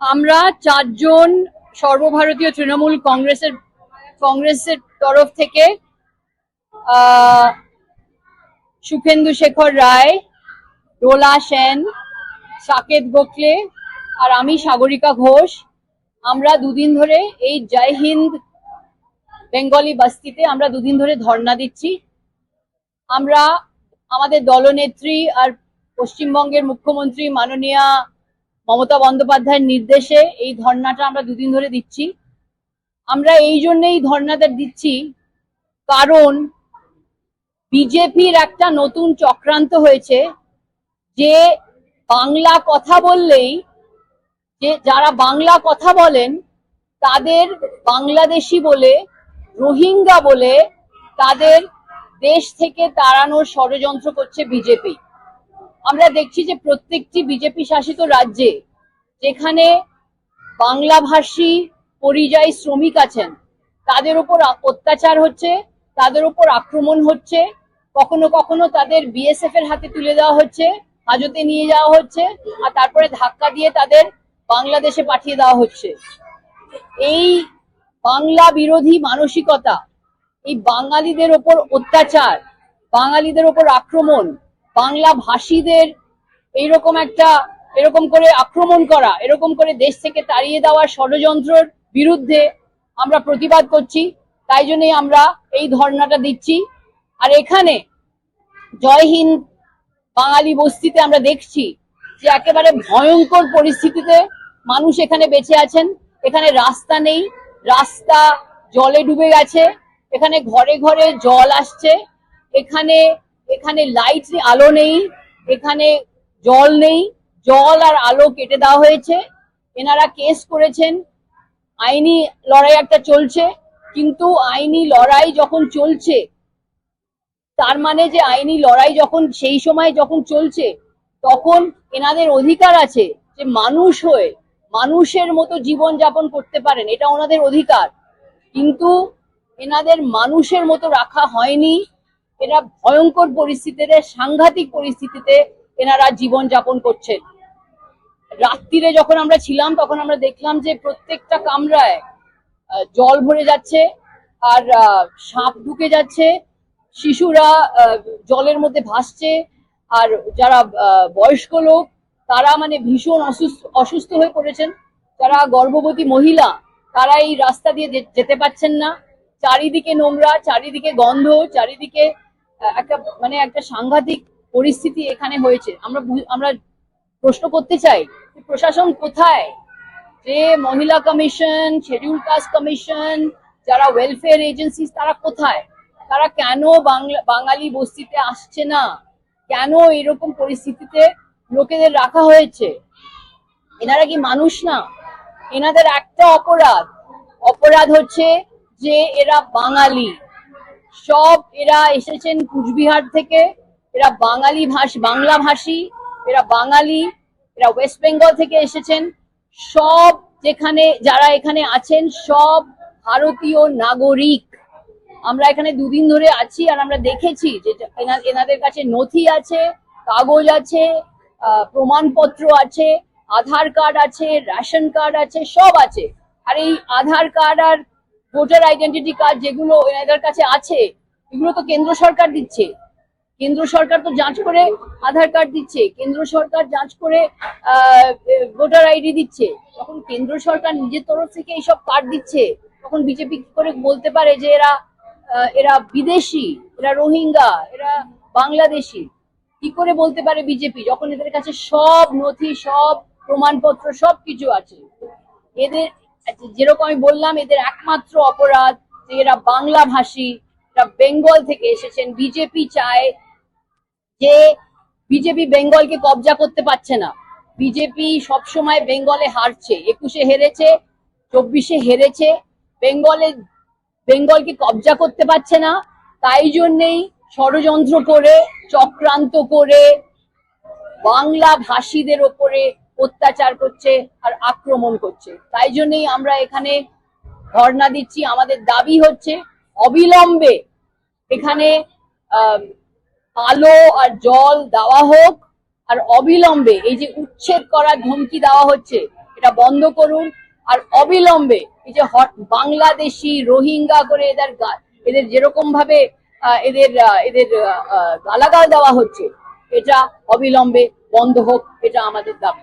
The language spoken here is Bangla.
আমরা চারজন সর্বভারতীয় তৃণমূল কংগ্রেসের কংগ্রেসের তরফ থেকে সুখেন্দু শেখর রায় দোলা সেন, সাকেত গোখলে আর আমি সাগরিকা ঘোষ, আমরা দুদিন ধরে এই জয় হিন্দ বেঙ্গলি বস্তিতে আমরা দুদিন ধরে ধর্ণা দিচ্ছি। আমরা আমাদের দলনেত্রী আর পশ্চিমবঙ্গের মুখ্যমন্ত্রী মাননীয়া মমতা বন্দ্যোপাধ্যায়ের নির্দেশে এই ধর্নাটা আমরা দুদিন ধরে দিচ্ছি। আমরা এই জন্যই ধর্নাটা দিচ্ছি কারণ বিজেপির একটা নতুন চক্রান্ত হয়েছে যে বাংলা কথা বললেই যে যারা বাংলা কথা বলেন তাদের বাংলাদেশি বলে, রোহিঙ্গা বলে তাদের দেশ থেকে তাড়ানোর ষড়যন্ত্র করছে বিজেপি। আমরা দেখছি যে প্রত্যেকটি বিজেপি শাসিত রাজ্যে যেখানে বাংলাভাষী পরিযায়ী শ্রমিক আছেন, তাদের উপর অত্যাচার হচ্ছে, তাদের উপর আক্রমণ হচ্ছে, কখনো কখনো তাদের বিএসএফ এর হাতে তুলে দেওয়া হচ্ছে, হাজতে নিয়ে যাওয়া হচ্ছে, আর তারপরে ধাক্কা দিয়ে তাদের বাংলাদেশে পাঠিয়ে দেওয়া হচ্ছে। এই বাংলা বিরোধী মানসিকতা, এই বাঙালিদের ওপর অত্যাচার, বাঙালিদের ওপর আক্রমণ বাংলা ভাষীদের এইরকম একটা, এরকম করে আক্রমণ করা, এরকম করে দেশ থেকে তাড়িয়ে দেওয়া ষড়যন্ত্রের বিরুদ্ধে আমরা প্রতিবাদ করছি। তাই জন্যই আমরা এই ধর্ণাটা দিচ্ছি। আর এখানে জয় হিন্দ বাঙালি বস্তিতে আমরা দেখছি যে একেবারে ভয়ঙ্কর পরিস্থিতিতে মানুষ এখানে বেঁচে আছেন। এখানে রাস্তা নেই, রাস্তা জলে ডুবে গেছে, এখানে ঘরে ঘরে জল আসছে, এখানে এখানে লাইট আলো নেই, এখানে জল নেই, জল আর আলো কেটে দেওয়া হয়েছে। এনারা কেস করেছেন, আইনি লড়াই একটা চলছে, কিন্তু আইনি লড়াই যখন চলছে, তার মানে যে আইনি লড়াই যখন সেই সময় যখন চলছে, তখন এনাদের অধিকার আছে যে মানুষ হয়ে মানুষের মতো জীবন যাপন করতে পারেন, এটা ওনাদের অধিকার। কিন্তু এনাদের মানুষের মতো রাখা হয়নি এরা ভয়ঙ্কর পরিস্থিতিতে, সাংঘাতিক পরিস্থিতিতে এনারা জীবন যাপন করছেন। রাত্রিরে যখন আমরা ছিলাম, তখন আমরা দেখলাম যে প্রত্যেকটা কামরায় জল ভরে যাচ্ছে আর সাপ ঢুকে যাচ্ছে। শিশুরা জলের মধ্যে ভাসছে আর যারা বয়স্ক লোক, তারা মানে ভীষণ অসুস্থ অসুস্থ হয়ে পড়েছেন। যারা গর্ভবতী মহিলা, তারা এই রাস্তা দিয়ে যেতে পারছেন না। চারিদিকে নোংরা, চারিদিকে গন্ধ, চারিদিকে একটা মানে একটা সাংঘাতিক পরিস্থিতি এখানে হয়েছে। আমরা আমরা প্রশ্ন করতে চাই প্রশাসন কোথায়? যে মহিলা কমিশন শিডিউল কাস্ট কমিশন, যারা ওয়েলফেয়ার এজেন্সি তারা কোথায়? তারা কেন বাঙালি বস্তিতে আসছে না? কেন এরকম পরিস্থিতিতে লোকেদের রাখা হয়েছে? এনারা কি মানুষ না? এনাদের একটা অপরাধ। অপরাধ হচ্ছে যে এরা বাঙালি। সব এরা এসেছেন কুচবিহার থেকে। এরা বাঙালি ভাষ, বাংলা ভাষী। এরা বাঙালি, এরা ওয়েস্ট বেঙ্গল থেকে এসেছেন। সব যেখানে, যারা এখানে আছেন, সব ভারতীয় নাগরিক। আমরা এখানে দুদিন ধরে আছি আর আমরা দেখেছি যে এনা- এনাদের কাছে নথি আছে, কাগজ আছে প্রমাণপত্র আছে, আধার কার্ড আছে, রেশন কার্ড আছে, সব আছে। আর এই আধার কার্ড আর ভোটার আইডেন্টিটি কার্ড যেগুলো এনাদের কাছে আছে, এগুলো তো কেন্দ্র সরকার দিচ্ছে। কেন্দ্র সরকার তো যাঞ্চ করে আধার কার্ড দিচ্ছে, কেন্দ্র সরকার যাঞ্চ করে ভোটার আইডি দিচ্ছে। তখন কেন্দ্র সরকার নিজের তরফ থেকে এইসব কার্ড দিচ্ছে, তখন বিজেপি কি করে বলতে পারে যে এরা এরা বিদেশি, এরা রোহিঙ্গা, এরা বাংলাদেশি? কি করে বলতে পারে বিজেপি? যখন এদের কাছে সব নথি, সব প্রমাণপত্র সব কিছু আছে। এদের যেরকম আমি বললাম, এদের একমাত্র অপরাধ যে এরা বাংলা ভাষী এরা বেঙ্গল থেকে এসেছেন। বিজেপি চায় যে বিজেপি বেঙ্গলকে কবজা করতে পারছে না। বিজেপি সবসময় বেঙ্গলে হারছে। একুশে হেরেছে, চব্বিশে হেরেছে। বেঙ্গলে, বেঙ্গলকে কবজা করতে পারছে না। তাই জন্যেই ষড়যন্ত্র করে, চক্রান্ত করে বাংলা ভাষীদের ওপরে অত্যাচার করছে আর আক্রমণ করছে। তাই জন্যই আমরা এখানে ধর্ণা দিচ্ছি। আমাদের দাবি হচ্ছে অবিলম্বে এখানে আলো আর জল দেওয়া হোক আর অবিলম্বে এই যে উচ্ছেদ করার ধমকি দেওয়া হচ্ছে, এটা বন্ধ করুন। আর অবিলম্বে এই যে বাংলাদেশি রোহিঙ্গা করে এদের এদের যেরকম ভাবে এদের এদের গালাগাল দেওয়া হচ্ছে, এটা অবিলম্বে বন্ধ হোক, এটা আমাদের দাবি।